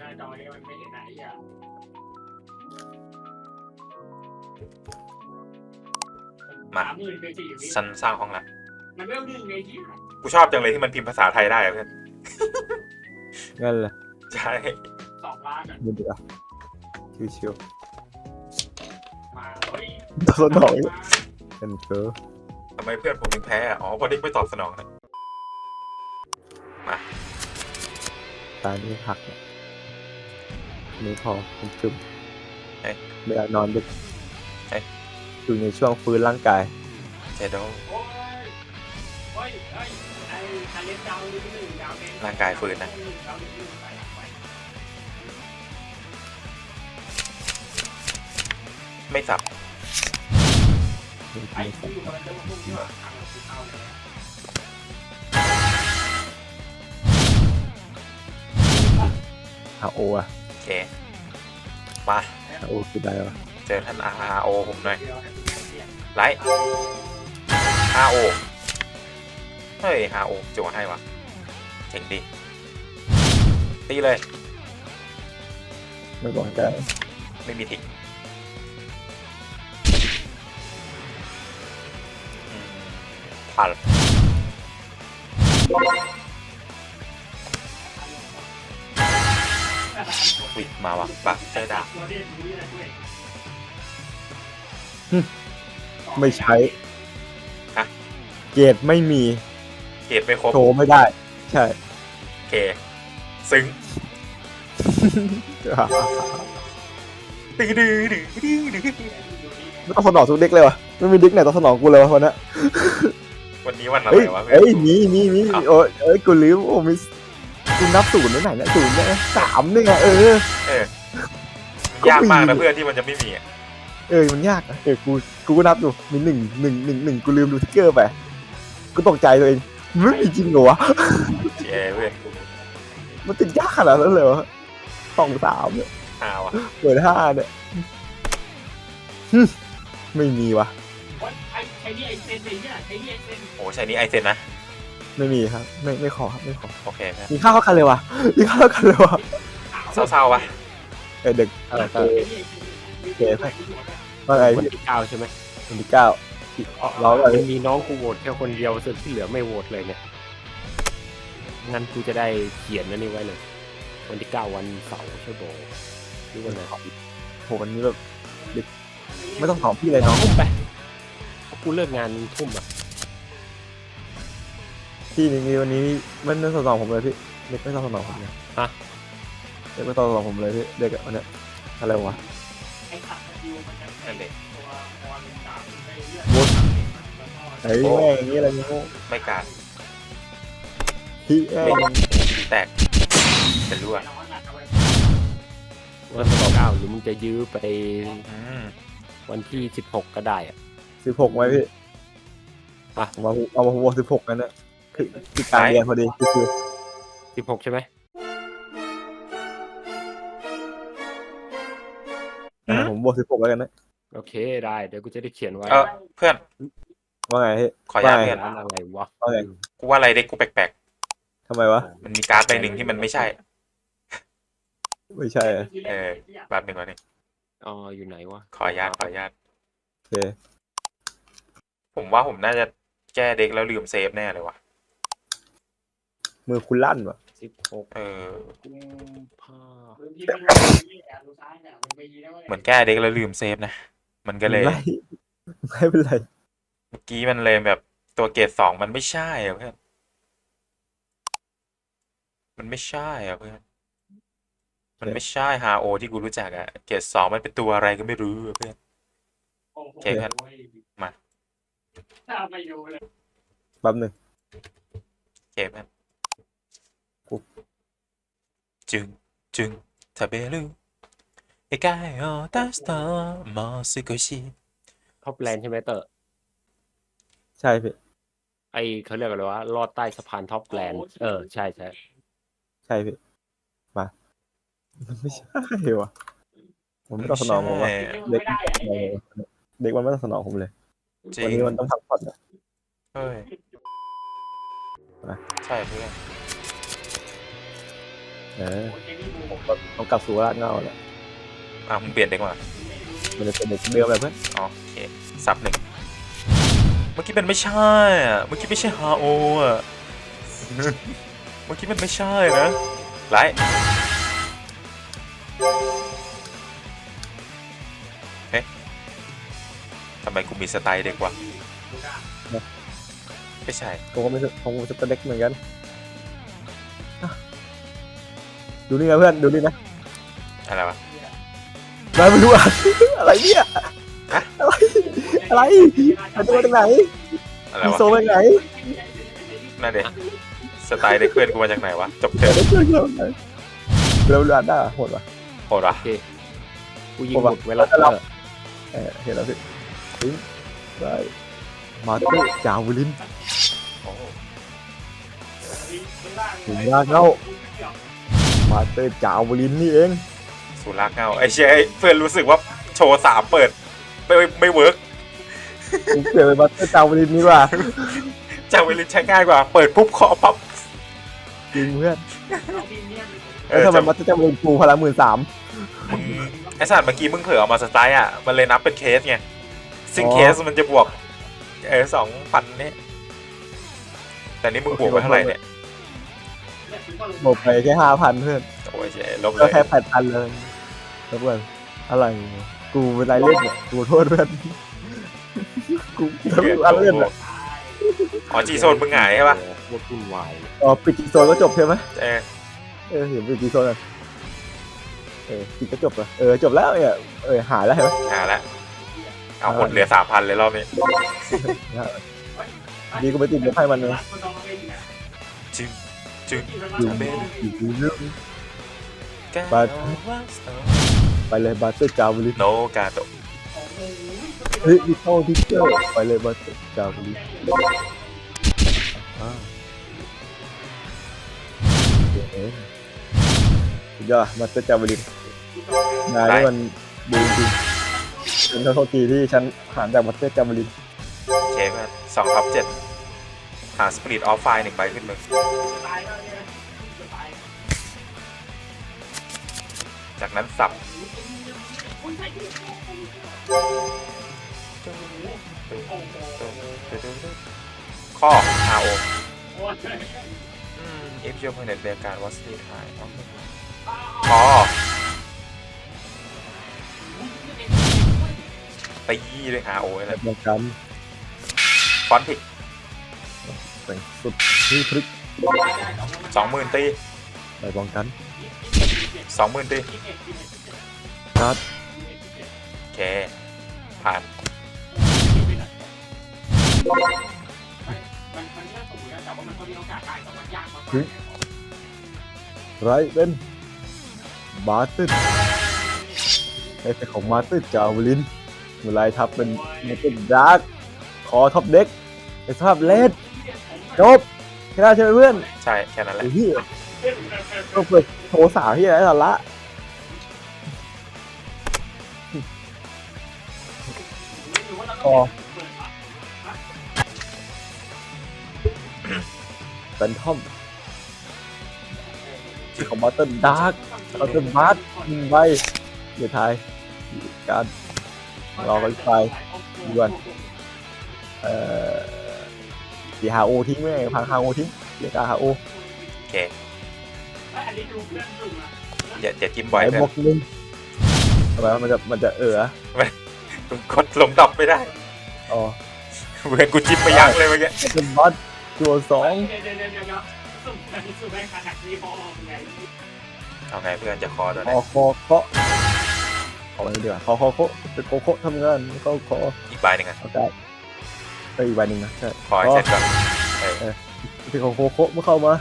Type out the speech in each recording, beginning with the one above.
หน้าจอเนี่ยมันไม่เห็นไหนอะมาสามหมื่นเป็นสี่วิฉันสร้างห้องละมันเริ่มดึงเลยที่กูชอบจังเลยที่มันพิมพ์ภาษาไทยได้อะเพื่อนงั้นเลยใช่สองล้านอะดูดิอะชิวมาเฮ้ยๆตัวสนองเป็นเฟอทำไมเพื่อนผมถึงแพ้อะอ๋อเพราะเด็กไม่ตอบสนองนะตานี้หักเนี่ย นี่พอผมจุ่มไม่อยากนอนดึกอยู่ในช่วงฟื้นร่างกาย เจโดโอ้ยเฮ้ยเฮ้ยไอ้ทาเลนดาวนี่หนึ่งดาวเป็นร่างกายฟื้นนะดาวหนึ่งไปไปไม่สับไอ้ที่อยู่มันจะมาพุ่งที่ว่าทางเราคือเข้าเลยฮาโออะโอ เคมาฮาโอคือได้ปะเจอท่าน RO ผมหน่อยเดียวให้มันเปลี่ยนไลท์ RO เฮ้ย RO จั่วให้วะเจ๋งดี ตีเลย ไม่บอกกันไม่มีทิกอืมผ่าน วิมาวะบักเจอดาบตัวเด่นนี้นะด้วยไม่ใช้ฮะ เกรดไม่มีเกรดไม่ครบโชว์ไม่ได้ ใช่ โอเค ซึ้งดื้อดื้อดื้อดื้อดื้อไม่ต้องสนองทุกเด็กเลยวะไม่มีเด็กไหนต้องสนองกูเลยวะวันนี้วันนี้วันอะไรเฮ้ยวะเพื่เฮ้ยอนมีมีมีเอ้าโอ้ยเอ้ยกูลืมโอ้มิส กูนับศูนย์ไว้ไหนเนี่ยศูนย์เนี่ยสามเนี่ยเออเออ ยากมากนะเพื่อนที่มันจะไม่มีอะเออ มันยากอะเออกูกูก็นับดูมีหนึ่งหนึ่งหนึ่งหนึ่งกูลืมดูทิกเกอร์ไปกูตกใจตัวเองมันไม่มีจริงเหรอวะเจ้เพื่อนมันติดยากขนาดนั้นเลยวะสองสามเนี่ยหาวะเปิดห้าเนี่ยหึไม่มีวะ ไอ้ไอ้นี่ไอ้เซนไอ้เนี่ยไอ้นี่ไอ้เซน โอ้ใช้นี้ไอเซนนะ ไม่มีครับ ไม่ไม่ขอครับไม่ขอโอเคเพื่อนมีข้าวเท่ากันเลยวะมีข้าวเท่ากันเลยวะเศร้าๆวะเออเด็กเออเออเกว่าไงวันพี่ที่เก้าใช่ไหมคนที่เก้าร้องอะไรมันมีน้องกูโหวตแค่คนเดียวส่วนที่เหลือไม่โหวตเลยเนี่ยงั้นกูจะได้เขียนนั่นนี่ไว้เลย วันที่เก้าวันเสาร์ใช่โบหรือวันไหนโหวันนี้แบบเด็กไม่ต้องตอบพี่เลยน้องทุ่มไปเพราะกูเลิกงานทุ่มอะ พี่นี่มีวันนี้ไม่ไม่ต้องสนองผมเลยพี่เด็กไม่ต้องสนองผมเลยฮะ เด็กไม่ต้องสนองผมเลยพี่เด็กอะวันเนี้ยอะไรวะไอ้ขัดคิวมันจะนั่นเด็กตัวบอลสามไปเรื่อยมุดไอ้แม่งอย่างนี้อะไรเงี้ยไม่การพี่แม่งแตกเป็นรั่วน้องหนักเอาไว้วันที่เก้าหรือมึงจะยื้อไปอืมวันที่สิบหกก็ได้อะสิบหกไหมพี่อะผมเอาเอามาหัวสิบหกกันเนี่ย คือคือกลางเรียนพอดีคือคือสิบหกใช่ไหมอะผมบวกสิบหกแล้วกันนะโอเคได้เดี๋ยวกูจะได้เขียนไว้เออเพื่อน ว่าไงพี่ ขออนุญาตไม่เพื่อนร้านอะไรวะว่าไงกูว่าอะไรเด็กกูแปลกทำไมวะ ๆ มันมีการ์ดใบหนึ่งที่มันไม่ใช่ ไม่ใช่อะเออแบบหนึ่งก่อนนี่อ๋ออยู่ไหนวะขออนุญาตขออนุญาต โอเคผมว่าผมน่าจะแก้เด็กแล้วลืมเซฟแน่เลยวะ มือคุณลั่นวะสิบหกเออ กุมภาพื้นที่ไม่มีแอบดูซ้ายเนี่ยมันมีนะเว้ยเหมือนแก้เด็กแล้วลืมเซฟนะ มันก็เลยไม่ไม่เป็นไรเมื่อกี้มันเลยแบบตัวเกรดสองมันไม่ใช่อะเพื่อน มันไม่ใช่อะเพื่อน มันไม่ใช่ฮาโอที่กูรู้จักอะเกรดสองมันเป็นตัวอะไรก็ไม่รู้อะเพื่อนโอ้โหโอเคครับมา ถ้าไม่ดูเลย แป๊บหนึ่งเกมมัน จึงจึงทะเบลูเอกายโอตัสตอมอสุโกชิท็อปแลนด์ใช่ไหมเตอใช่พี่ไอเขาเรียกอะไรว่าลอดใต้สะพานท็อปแลนด์เออใช่ใช่ใช่พี่มาไม่ใช่วะผมไม่ต้องสนองผมว่าเด็กเด็กมันไม่ต้องสนองผมเลยวันนี้มันต้องพักผ่อนอะใช่เพื่อน เออโอ้ยเจนี่บูผมก็ต้องกลับสู่รากเหง้าแหละอะมึงเปลี่ยนเด็กมามันจะเป็นเด็กเดิมแบบเพื่อนอ๋อโอเคซับหนึ่งเมื่อกี้มันไม่ใช่อะเมื่อกี้ไม่ใช่ฮาโออะเมื่อกี้มันไม่ใช่นะไลท์เฮ้ยทำไมกูมีสไตล์เด็กวะไม่ใช่ผมก็ไม่ใช่ผมก็จะเป็นเด็กเหมือนกัน ดูนี่นะเพื่อนดูนี่นะอะไรวะมาไม่รู้อะ อะไรเนี่ยฮะอะไรอะไรมาดูมาจากไหนอะไรมีวะโซมาจากไหนนั่นเด็สไตล์เด็กเพื่อนกูมาจากไหนวะจบเถเดี๋ยวอะเดี๋ยวเดี๋ยวเดี๋ยวเร็วๆได้โหดว่ะโหดวะโอเคกูยิงหมดเวลาผมว่าเออเออเห็นแล้วพี่ทิ้งได้มาเตอร์จาวลินโอ้ถึงยากเนา มาเตอร์จาวลินนี่เองสุรากเงาไอ้เชี่ยไอ้เพื่อนรู้สึกว่าโชว์สามเปิด ไม่ไม่เวิร์กกูเปลี่ยนเป็นมาเตอร์จาวลินนี่ว่ะจาเวลินใช้ง่ายกว่า เปิดปุ๊บเคาะปั๊บจริงเพื่อนเอแล้วอทำไมจะมาเตอร์จาวลินกูพลังหมื่นสามมึงไอ้สัตว์เมื่อกี้มึงเผลอเอามาสไตล์อะ มันเลยนับเป็นเคสไงซึ่งอ๋อเคสมันจะบวกเออสองพันนี่แต่นี่มึงบวกไปเท่าไหร่เนี่ย หมดไปแค่ห้าพันเพื่อนโอ้ยเจ๊ลบเลก็ยแค่แปดพันเลยแล้วเพื่อนอะไรเนี่ยกูเป็นไรเล่นเนี่ยกูโทษเพื่อนกูทำอะไรเล่นอะอ๋อจีโซนมึงหงายใช่ปะโคตรวุ่นวายอ๋อปิดจีโซนก็จบใช่ไหมเออเออเห็นปิดจีโซนกันเออปิดก็จบเลยเออจบแล้วเนี่ยเออหายแล้วเห็นไหมหาละเอาหมดเหลือสามพันเลยรอบนี้ดีกูไปติดเดี๋ยวให้มันเลยจึง จึงอยู่อยู่เรื่องแกไปไปเลยบัตเตอร์จาวลินโนกาโตะเฮ้ยมีเข้าทิกเกอร์ไปเลยบัตเตอร์จาวลินอ่าเดี๋ยวเองสุดยอดบัตเตอร์จาวลินงานนี้มันดีจริงๆเป็นโทษทีที่ฉันหารจากบัตเตอร์จาวลินโอเคเพื่อนสองทับเจ็ด หาสปริตออฟไฟหนึ่งใบขึ้นมือจากนั้นสับข้อ RO อืม if your opponent เรียกการ was the high ข้อตีเลย RO เลยเหมือนกันฟอนติก แต่งสุดที่พลิกสองหมื่นตีไปป้องกันสองหมื่นตีการ์ดโอเค ผ่านไรเป็นมาตินไอ้เป็นของมาตินจาวลินเวลาทับเป็นมาร์ตินดาร์กคอท็อปเด็กไอ้สภาพเลด จบแค่นั้นใช่ไหมเพื่อนใช่แค่นั้นแหละไอ้เหี้ยก็เปิดโทรสาวที่ไหนสาระคอเป็นทอมที่ของมาร์ตินดาร์กเราจะมาร์ทหนึ่งใบเดี๋ยวทายการรอกันไปด่วนเอ่อ ดีฮาโอทิ้งไหมพังฮาโอทิ้งเรียกฮาโอโอเคอย่าอย่าจิ้มบ่อยไอ้เพื่บอวกหนึงทำไมมันจะมันจะเออนกดลงดับไม่ได้อ๋อเพื่อนกูจิ้มไปยักเลยเมื่อกี้เป็นบัตตัวสองเอาไงเพื่อนจะคอตัวคไหนอคอเคาะเอาไว้ดีกว่าคอคอโคเป็นโคโคทำงานก็คออีกใบหนึ่งอะเอาได้ เอ้ยอีกใบหนึ่งนะใช่คอให้เสร็จก่อนที่ของโคโคเมื่อเข้ามา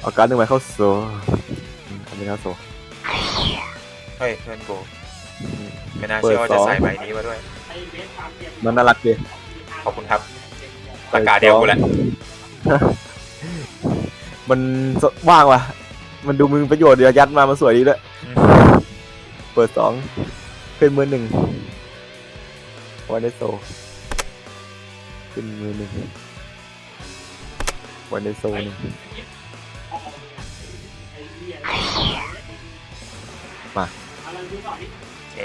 เอาการ์ดหนึ่งใบเข้าโซ่อืมทำเป็นเข้าโซ่เฮ้ยเพื่อนกูไม่น่าเชื่อว่าจะใส่ใบนี้มาด้วย มันน่ารักดีขอบคุณครับราคาเดียวกูแหละมันสว่างว่ะ มันดูมึงประโยชน์เดี๋ยวยัดมา มันสวยดีด้วยอืมเปิดสองขึ้นมือหนึ่ง วันได้โซขึ้นมือหนึ่งวันได้โซหนึ่งมาเอาเราดูต่อดิโอเค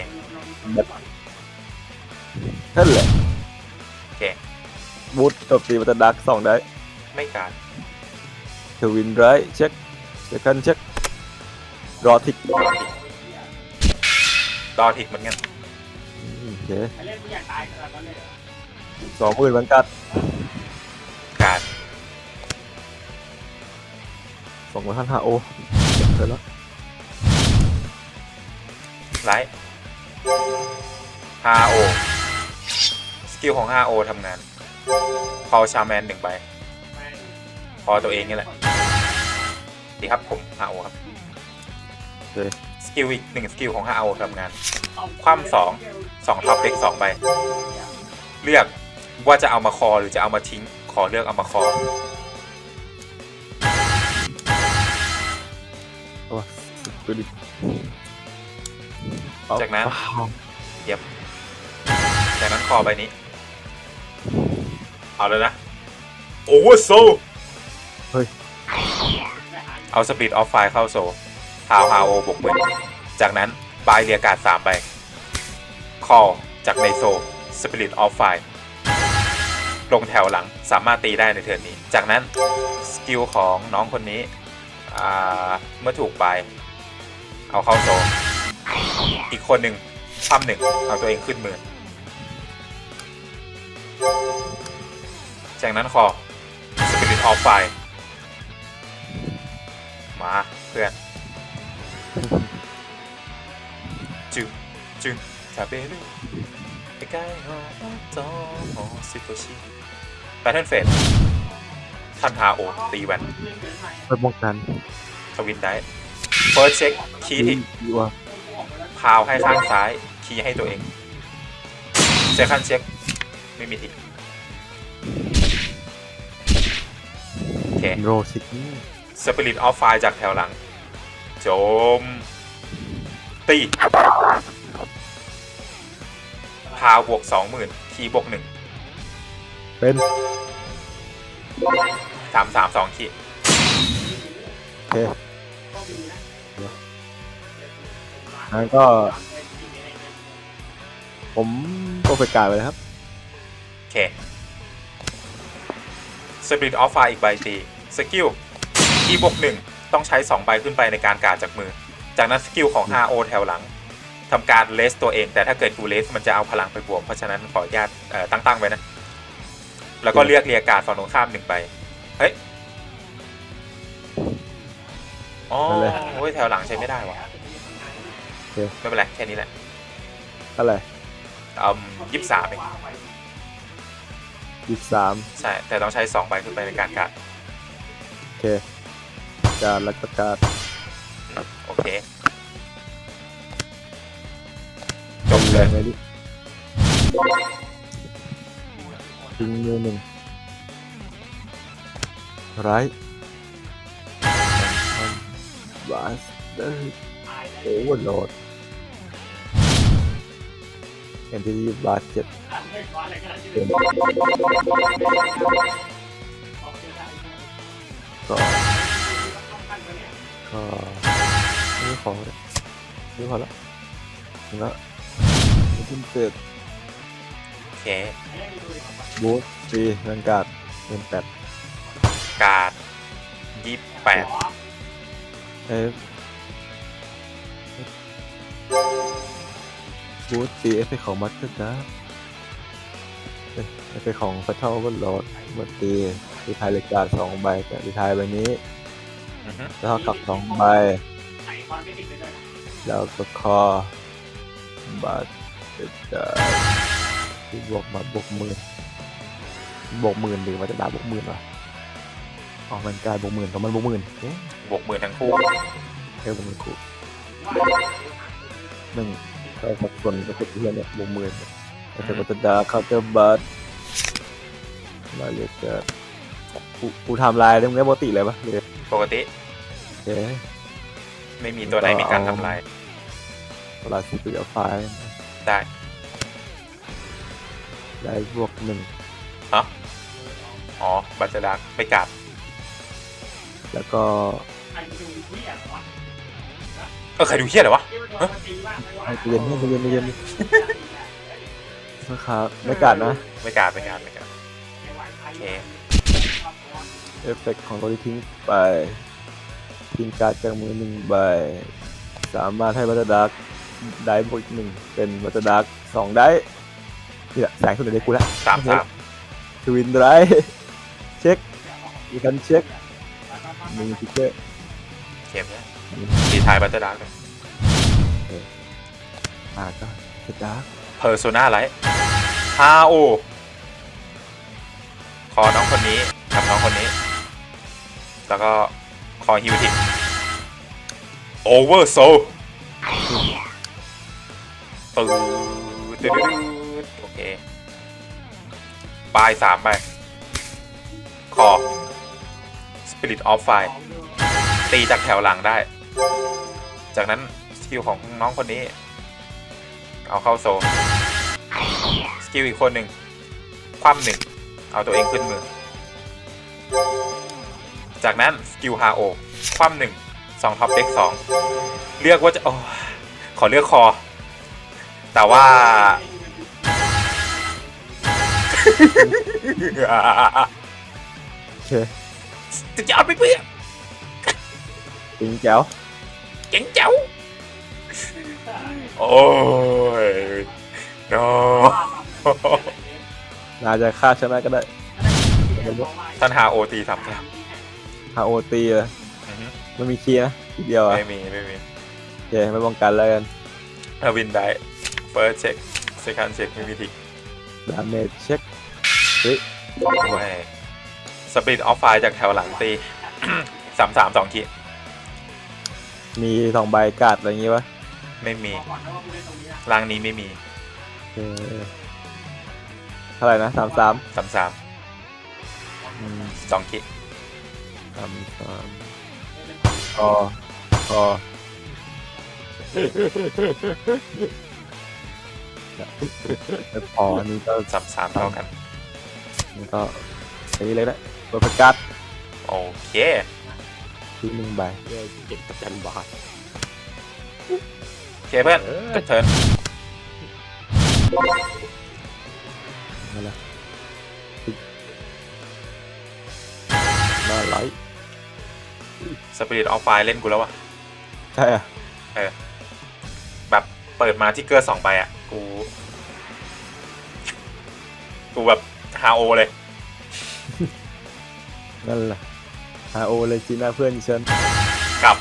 นั่นแหละโอเคบูทจบตีวัตดักสองได้ ไม่การทวินไรเช็คเซคันเช็ครอทิกดอทิกเหมือนกัน โอเคไอ้เล่นผู้ใหญ่ตายขนาดนั้นเลยเหรอสองหมื่นเหมือนกันการสองร้อยห้าโอเสร็จแล้วไลท์ 5O สกิลของ 5O ทำงานคอชาแมนหนึ่งใบพอตัวเองนี่แหละดีครับผม 5O ครับ โอเคส กิลอีกหนึ่งสกิลของ 5O ทำงาน คว่ำสองสองท็อปเด็กสองใบ เลือกว่าจะเอามาคอหรือจะเอามาทิ้ง ขอเลือกเอามาคอ โอ้สุดดิจากนั้นจากนั้นคอใบนี้ เอาแล้วนะ โอเวอร์โซเอาสปีดออฟไฟเข้าโซทาวฮาโอบวกหมื่นจากนั้นบายเรียการ์ดสามใบคอจากในโซสปิริตออฟไฟลงแถวหลังสามารถตีได้ในเทิร์นนี้ จากนั้นสกิลของน้องคนนี้อ่าเมื่อถูกบายเอาเข้าโซอีกคนหนึ่งปั้มหนึ่งเอาตัวเองขึ้นมือ จากนั้นคอสปิริตออฟไฟมาเพื่อน จึงจึงซาเบลุไอ้ไก่ฮอจอมอซิโตชิแพทเทิร์นเฟสทันฮาโอตีแวนเพื่อป้องกันทวินได้เฟิร์สเช็คคีย์ที่ดีว่าพาวให้ข้างซ้าย คีย์ให้ตัวเองเซคันเช็คไม่มีทิกโอเคโรสิกสปิริตออฟไฟจากแถวหลัง โจม ตีพาวบวกสองหมื่นคีย์บวกหนึ่งเป็นสามสามสองคีย์โอเคงั้นก็ ผมโปรเฟกการไปเลยครับ โอเคสปิริตออฟไฟอีกใบตีสกิลคีย์บวกหนึ่ง ต้องใช้ 2 ใบขึ้นไปในการการดจากมือ จากนั้นสกิลของ RO แถวหลังทำการเลสตัวเอง แต่ถ้าเกิดกูเลสมันจะเอาพลังไปบวก เพราะฉะนั้นขออนุญาตเอ่อตั้งๆไว้นะ แล้วก็เลือกเรียกการ์ดฝั่งตรงข้ามหนึ่งใบเฮ้ยอ๋อนั่นแหละโอ้ยแถวหลังใช้ไม่ได้วะเคไม่เป็นไรแค่นี้แหละอะไรอืมยี่สิบสามเองยี่สามใช่ แต่ต้องใช้สองใบขึ้นไปในการการดโอเค การรักประกาศโอเคจบเลยไงดิทิ้งมือหนึ่งไรบาสเดอร์โอเวอร์โหลดเอ็นทีบาสเจ็ดก็ ก็ไม่ขอเลยไม่พอแล้วถึงแล้วขึ้นเจ็ดโอเค บูทฟรีเงินการ์ดเงินแปดการ์ดยี่แปดเอฟบูทฟรีเอฟเฟกต์ของมัตเตอร์การ์ดเอ้ยเอฟเฟกต์ของฟัตเทิลบนโหลดบัตตีดีทายเลกการ์ดสองใบแต่ดีทายใบนี้อือฮึ แล้วเท่ากับสองใบ แล้วก็คอบัตจะที่บวกมาบวกหมื่นบวกหมื่นหรือว่าจะด่าบวกหมื่นวะออกมันกลายบวกหมื่นเพราะมันบวกหมื่นเอ๊ะบวกหมื่นทั้งคู่เอวบวกหมื่นคูหนึ่งก็สัดส่วนก็เป็นเพื่อนเนี่ยบวกหมื่นแล้วก็จะด่าเคาน์เตอร์บัตมาเรียกเกิดกูกูทำลายได้มึงได้ปกติเลยปะเลย ปกติเอ๊ะไม่มีตัวไหนมีการทำลายเวลาสิบเหลือไฟล์ได้ได้บวกหนึ่งฮะอ๋อ บัตรดักไม่กัดแล้วก็ใครดูเหี้ยเหรอวะเออใครดูเฮี้ยอะไรวะที่มันโดนตีบ้างไม่ว่าให้ใจเย็นให้ใจเย็นใจเย็นนะครับไม่กัดนะ ไม่กล้าไม่กล้าไม่กล้าโอเค เอฟเฟกต์ของตัวที่ทิ้งไปทิ้งการ์ดจากมือหนึ่งใบ สามารถให้บัตเตอร์ดักได้บวกอีกหนึ่งเป็นบัตเตอร์ดักสองได้นี่แหละแสงสุดในกูแล้วสามสามทวินไรเช็ค อีกันเช็คหนึ่งทิกเกอร์เข็มเนี่ยดีทายบัตเตอร์ดาร์กอ่าก็สตาร์เพอร์โซนาไลท์ฮาโอคอน้องคนนี้กับน้องคนนี้ แล้วก็คอฮิวทิกโอเวอร์โซปืดตึ๊ดโอเคปลายสามไป คอ Spirit of Fire ตีจากแถวหลังได้ จากนั้นสกิลของน้องคนนี้ เอาเข้าโซสกิลอีกคนหนึ่งคว่ำหนึ่ง เอาตัวเองขึ้นมือ จากนั้นสกิลฮาโอคว่ำหนึ่งสองท็อปเด็กสองเลือกว่าจะโอ้ขอเลือกคอ แต่ว่าโอเคจะจะเอาไปเพื่อติงแจ๋วเจ๋งเจ้าโอ้ย no น่าจะฆ่าชนะก็ได้ท่านฮาโอตีสามครับ ฮาโอตีเลยมันมีคีย์นะทีเดียวอะไม่มีไม่มีโอเคไม่ป้องกันแล้วกันถ้าวินได้ first check second check ไม่มีทิกดาเมจเช็คโอ้ยสปีดออฟไฟจากแถวหลังตี สามสามสองขีดมีสองใบการ์ดอะไรอย่างงี้วะไม่มีร่างนี้ไม่มีโอเคเท่าไหร่นะสามสามสามสามสองขีด สามสามคอคอไม่พออันนี้ก็สามสามเท่ากันนี่ก็อันนี้เลยนะเปิดประกาศโอเคที่หนึ่งใบเย้เจ็ดกับจันบาทโอเคเพื่อนเออเทิร์นนั่นแหละน่าไลท์ สปีดออฟไฟเล่นกูแล้ววะใช่อะแบบเปิดมาที่เกอร์สองใบอะ กู กูแบบฮาโอเลย นั่นแหละฮาโอเลยจีน่าเพื่อนฉันกลับ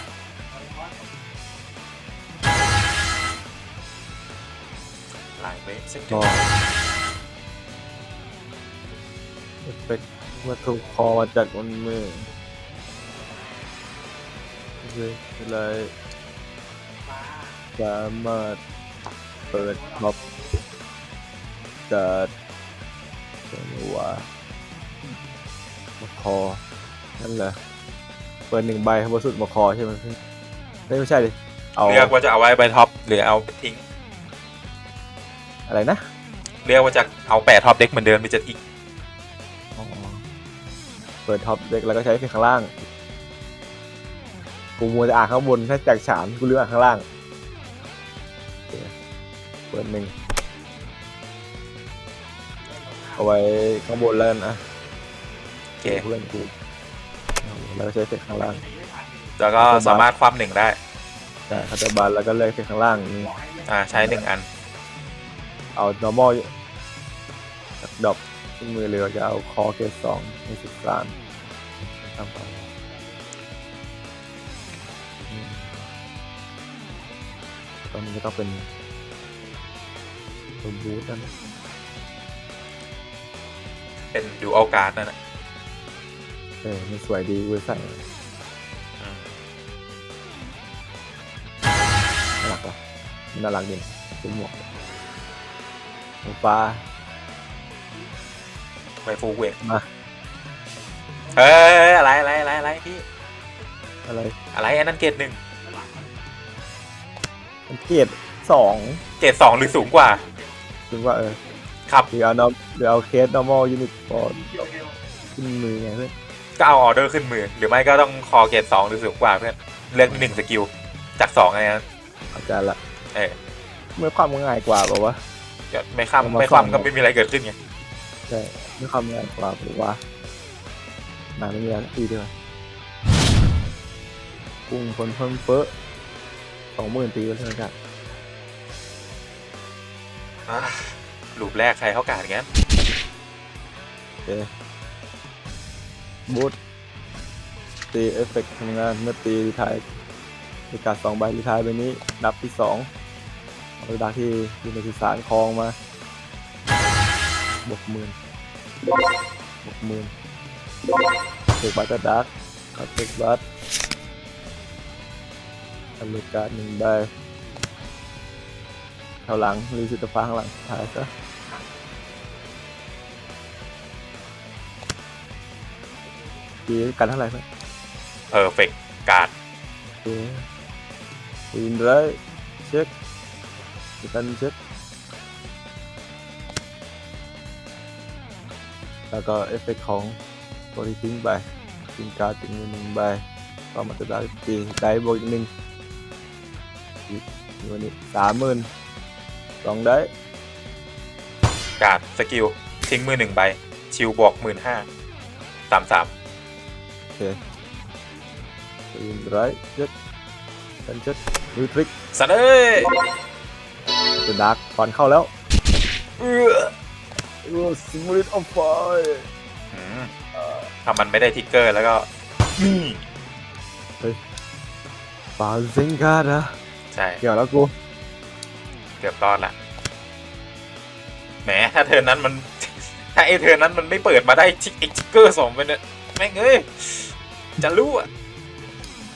หลายเมตรสักก็เอฟเฟกต์วัตถุคอมาจากมันมือ โอเคอะไรสามารถเปิดท็อปจัดตัวว่ามาคอ นั่นแหละ เปิดหนึ่งใบบนสุดมาคอใช่ไหมไม่ใช่ดิ เอาเลือกว่าจะเอาไว้ใบท็อปหรือเอาไปทิ้ง อะไรนะ เลือกว่าจะเอาแปะท็อปเด็กเหมือนเดิมหรือจะทิ้งเปิดท็อปเด็กแล้วก็ใช้เพียงข้างล่าง กูมัวจะอ่านข้างบนถ้าจากฉานกูลืมอ่านข้างล่างโอเคเปิดหนึ่งเอาไว้ข้างบนแล้วกันนะโอเคเพื่อนกูเอาแล้วก็ใช้เพียงข้างล่างแล้วก็สามารถคว่ำหนึ่งได้แต่เขาจะบานแล้วก็เลือกเพียงข้างล่างนี่อ่าใช้หนึ่งอัน เอา normal จากดรอปขึ้นมือเลยจะเอาคอเกสสองในสิบสามทำไป ตอนนี้ก็ต้องเป็นตัวบูทนั่นนะเป็นดูอัลการ์ดนั่นแหละเออมันสวยดีเว้ยใส่อืมน่ารักว่ะมันน่ารักดีนะเป็นหมวกหมวกฟ้าไปฟูลเวกมาเอ้ยอะไรอะไรอะไรอะไรพี่อะไรอะไรอันนั้นเกรดหนึ่งมัน เกรดสองเกรดสองหรือสูงกว่า ถึงว่าเออครับ หรือเอา norm- หรือเอาเคส normal unit พอขึ้นมือไงเพื่อนก็เอาออเดอร์ขึ้นมือ หรือไม่ก็ต้องคอเกรดสองหรือสูงกว่าเพื่อนเลือกหนึ่งสกิลจากสองไงนะอาจารย์ละเออเมื่อความง่ายกว่าแบบว่าเดี๋ยวไม่ข้ามเอามาไม่ข้ามฟังก็ไม่มีอะไรเกิดขึ้นไงใช่เมื่อความง่ายกว่าหรือว่านาไม่มีอะไรตีด้วยกุ้งคนเพิ่มเฟ้อ สองหมื่นตีก็เท่ากันอะลูปแรกใครเขากาดงั้นโอเคบูทตีเอฟเฟกต์ทำงานเมื่อตีรีไทายมีการสองใบรีไทายใบนี้นับที่สองเอาดาที่อยู่ในที่สารคลองมาบวกหมื่นบวกหมื่นเทคบัตรดักเอาเทคบัตร อันลูกการ์ดหนึ่งใบแถวหลังรีสิตฟ้าข้างหลังถ่ายซะตีกันเท่าไหร่เพื่อนเพอร์เฟกการ์ดโอเควินไรเช็คกันเช็คแล้วก็เอฟเฟกต์ของตัวที่ทิ้งไปทิ้งการ์ดทิ้งมือหนึ่งใบก็มาจะได้ตีได้บวกอีกหนึ่งอีก วันนี้สามหมื่นสองได้การ์ดสกิล ทิ้งมือหนึ่งใบ ชิวบวกหมื่นห้าสามสามโอเควินไรเช็คกันเช็คนิวทริกสัตว์เอ้ยตัวดาร์กตอนเข้าแล้วเอื้อโอ้ซิมูเลตออฟไฟอืมถ้ามันไม่ได้ทิกเกอร์แล้วก็นี่ฟาซิงการ์ดนะ ใช่ เกี่ยวแล้วกู เกือบรอดละแหมถ้าเธอนั้นมัน ถ้าไอเธอนั้นมันไม่เปิดมาได้ทิกเอ็กทิกเกอร์สองไปเนี่ยแม่งเอ้ยจะรู้อะ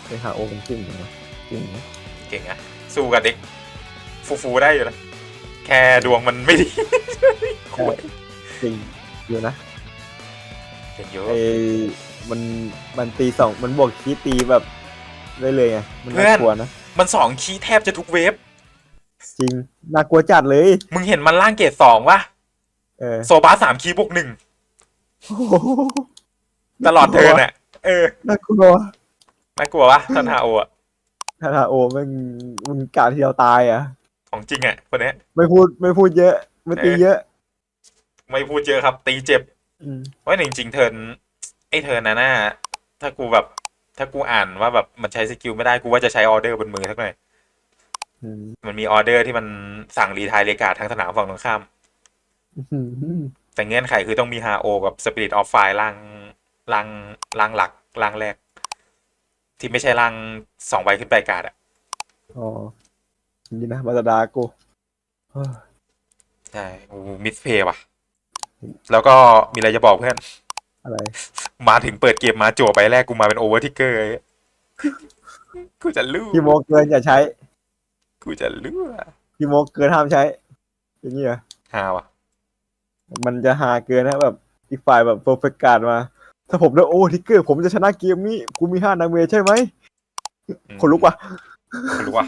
ไปหาโอมันจริงเหรอจริงเหรอเก่งอะสู้กับเด็กฟูๆได้อยู่นะแค่ดวงมันไม่ดีใช่จริงเยอะนะเก่งเยอะไอ้มันมันตีสองมันบวกคีย์ตีแบบได้เลยไงมันเพื่น่าอนกลัวนะ มันสองคีย์แทบจะทุกเวฟจริงน่ากลัวจัดเลย มึงเห็นมันล่างเกรดสองวะเออโซบาสามคีย์บวกหนึ่งโอ้โหตลอดเทิร์นอะเออน่ากลัวน่ากลัววะทันฮาโออะถ้าถ้าโอมันมันการที่เราตายอะ ของจริงอะคนเนี้ย ไม่พูดไม่พูดเยอะ ไม่ตีเยอะ ไม่พูดเยอะครับ ตีเจ็บอืม ว่าจริงๆเทิร์นไอเทิร์นนะน่าถ้ากูแบบ ถ้ากูอ่านว่าแบบมันใช้สกิลไม่ได้กูว่าจะใช้ออเดอร์บนมือสักหน่อยอืมมันมีออเดอร์ที่มันสั่งรีไทายเลกาทั้งสนามฝั่งตรงข้ามอืมแต่เงื่อนไขคือต้องมีฮาโอกับสปิริตออฟไฟล่างล่างล่างหลักล่างแรก ที่ไม่ใช่ล่างสองใบขึ้นไปการ์ดอะอ๋อนี่นะมาตาดากูเฮ้ยใช่โอ้มิสเพย์ว่ะ แล้วก็มีอะไรจะบอกเพื่อน อะไร มาถึงเปิดเกมมาจั่วใบแรกกูมาเป็นโอเวอร์ทิกเกอร์เลยกูจะรู้พี่โมเกินอย่าใช้ กูจะรู้อะพี่โมเกินห้ามใช้ อย่างนี้เหรอฮาวะมันจะหาเกินนะแบบอีกฝ่ายแบบเพอร์เฟกการ์ดมา ถ้าผมได้โอ้ทิกเกอร์ผมจะชนะเกมนี้ กูมีห้าดาเมจใช่ไหมอืมคนลุกว่ะคนลุกว่ะ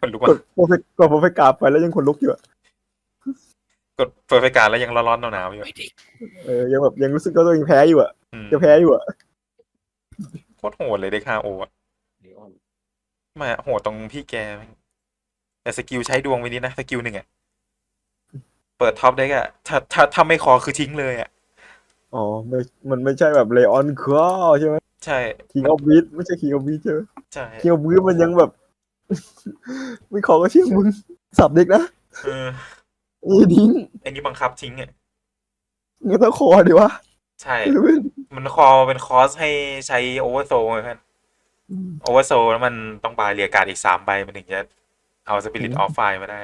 คนลุกกว่ะดเพอร์เฟกกดเพอร์เฟกการ์ดไปแล้วยังคนลุกอยู่อะ กดเฟอร์เฟการแล้วยังร้อนๆหนาวๆอยู่เออยังแบบยังรู้สึกว่าตัวเองแพ้อยู่อะอืมจะแพ้อยู่อะโคตรโหดเลยเด็กฮาโออะเดี๋ยวก่อนไมาโหดตรงพี่แกแม่งแต่สกิลใช้ดวงไว้นี้นะสกิลหนึ่งอะเปิดท็อปได้ก็ถ้าถ้าถ้าไม่คอคือทิ้งเลยอะอ๋อไม่มันไม่ใช่แบบเลออนครอใช่ไหมใช่คิงออฟบีทไม่ใช่คิงออฟบีทใช่ไหมใช่คิงออฟบีทมันยังแบบ ไม่ขอก็เชื่อมึงสับเด็กนะ เออนี่ทิ้งไอ้นี่บังคับทิ้งอะงั้นต้องคอดีวะใช่ มันคอเป็นคอสให้ใช้โอเวอร์โซลไงเพื่อนโอเวอร์โซลแล้วมันต้องบายเรียการดอีกสามใบมันถึงจะเอาสปิริตออฟไฟมาได้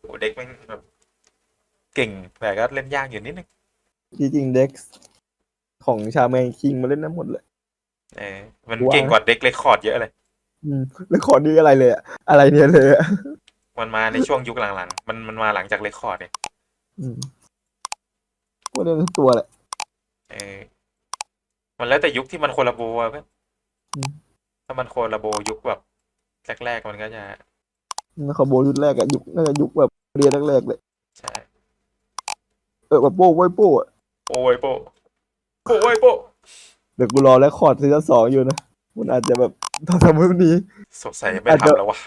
โอ้เด็กแม่งแบบเก่งแต่ก็เล่นยากอยู่นิดนึงจริงๆเด็กของชาแมงคิงมาเล่นน้ำหมดเลย เออมันว้าวเก่งกว่าเด็กเลคคอร์ดเยอะเลย อืมแล้วขอนี้อะไรเลยอะอะไรเนี่ยเลยอะ มันมาในช่วงยุคหลังๆ มันมันมาหลังจากเลคคอร์ดเนี่ยอืมว่าเล่นทุกตัวแหละเออมันแล้วแต่ยุคที่มันโคลาโบอะเพื่อนอืมถ้ามันโคลาโบยุคแบบแรกๆมันก็จะแล้วขอโบยุคแรกอะยุคน่าจะยุคแบบเรียนแรกๆเลยใช่เออแบบโป้ไว้โป้อะโอ้ยโปโอ้ยโปะเดี๋ยวกูรอแล้วคอร์ดซีซั่นสองอยู่นะมันอาจจะแบบต้องทำให้มันดีสงสัยไม่ทำแล้ววะ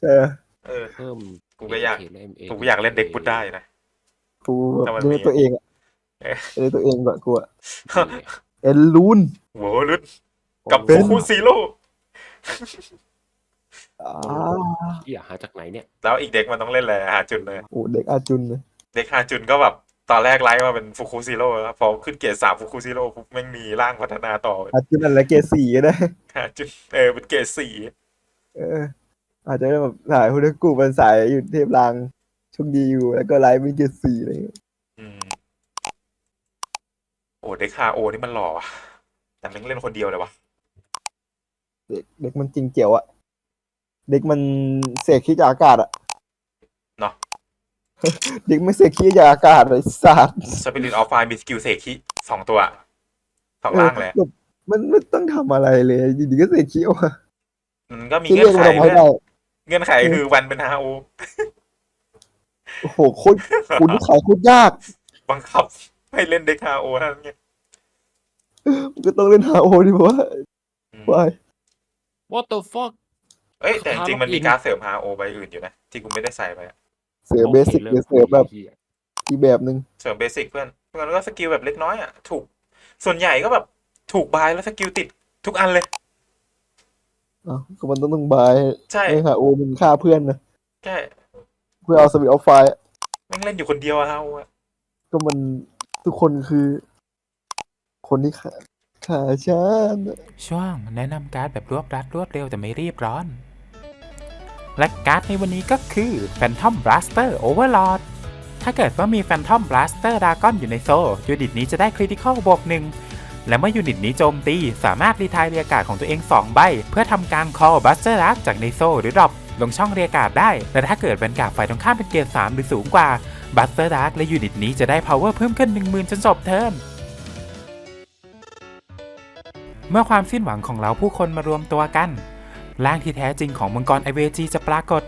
ใช่ไหม เออ เพิ่ม กูก็อยากเมกูอยากเล่นเด็กพุดได้นะ กูแบบแต่มันดูมีตัวเองอะเอ๊ะเออตัวเองแบบกูอะเอ็นลูน โหลุดกับเป็นฟูคูซีโร่อ่าเหี้ยหาจากไหนเนี่ยแล้วอีกเด็กมันต้องเล่นอะไรหาจุนเลย โอ้เด็กอาจุนเลยเด็กฮาจุนก็แบบตอนแรกไลฟ์มาเป็นฟูคูซิโร่แล้วพอขึ้นเกรดสามฟูคูซิโร่ปุ๊บแม่งมีร่างพัฒนาต่ออาจุนอะไรเกรดสี่ก็ได้ ฮาจุนเออเป็นเกรดสี่เออ อาจจะแบบสายฮุนกูเป็นสายอยู่เทพลางโชคดีอยู่ แล้วก็ไลฟ์เป็นเกรดสี่อะไรอย่างเงี้ยอืมโอ้เด็กฮาโอนี่มันหล่อว่ะแต่แม่งเล่นคนเดียวเลยวะเด็กเด็กมันจริงเจียวอะเด็กมันเสกขี้จากอากาศอะเนาะเด็กไม่เสกขี้จากอากาศเลยสาดสปิริตออฟไฟมีสกิลเสกคิสองตัวสองล่างเลยแบบมันไม่ต้องทำอะไรเลยอยู่ดีก็เสกขี้ออกมามันก็มีที่เงื่เรีอยนกไขมันออกมาเพื่ให้อนได้ เงื่อนไขคือวันเป็นฮาโอโอ้โหโคตรคุณขายโคตรยาก บังคับให้เล่นเด็กฮาโอเท่านั้นไงมันก็ต้องเล่นหาโอดิเพราะว่าอืมวาย What the fuck เอ้ยแต่จริงๆมันมีล็อกอินการดเสริมฮาโอใบอื่นอยู่นะ ที่กูไม่ได้ใส่ไปอะเสือเบสิกหรือเสือแบบเหี้ยอีกแบบหนึ่งเสริมเบสิกเพื่อนเพื่อนก็สกิลแบบเล็กน้อยอะ ถูก ส่วนใหญ่ก็แบบถูกบายแล้วสกิลติดทุกอันเลย อะก็มันต้องต้องบายใช่ให้หาโอมันฆ่าเพื่อนนะใช่เพื่อเอาสวิตออฟไฟแม่งเล่นอยู่คนเดียวอะฮาโออะก็มันทุกคนคือ คนที่ขาขาฉันช่วงแนะนำการ์ดแบบรวบรัดรวดเร็วแต่ไม่รีบร้อน และการ์ดในวันนี้ก็คือ Phantom Blaster Overlord ถ้าเกิดว่ามี Phantom Blaster Dragon อยู่ในโซลยูนิตนี้จะได้คริติคอลบวกหนึ่ง และเมื่อยูนิตนี้โจมตี สามารถรีไทายเรียกการ์ดของตัวเอง 2 ใบ เพื่อทำการ call Buster Dark จากในโซหรือดรอปลงช่องเรียกการ์ดได้ และถ้าเกิดเป็นการ์ดฝ่ายตรงข้ามเป็นเกียร์3หรือสูงกว่า Buster Dark และยูนิตนี้จะได้ power เพิ่มขึ้น 10,000 จนจบเทิร์นเมื่อความสิ้นหวังของเราผู้คนมารวมตัวกันร่างที่แท้จริงของมังกรไอเวจีจะปรากฏ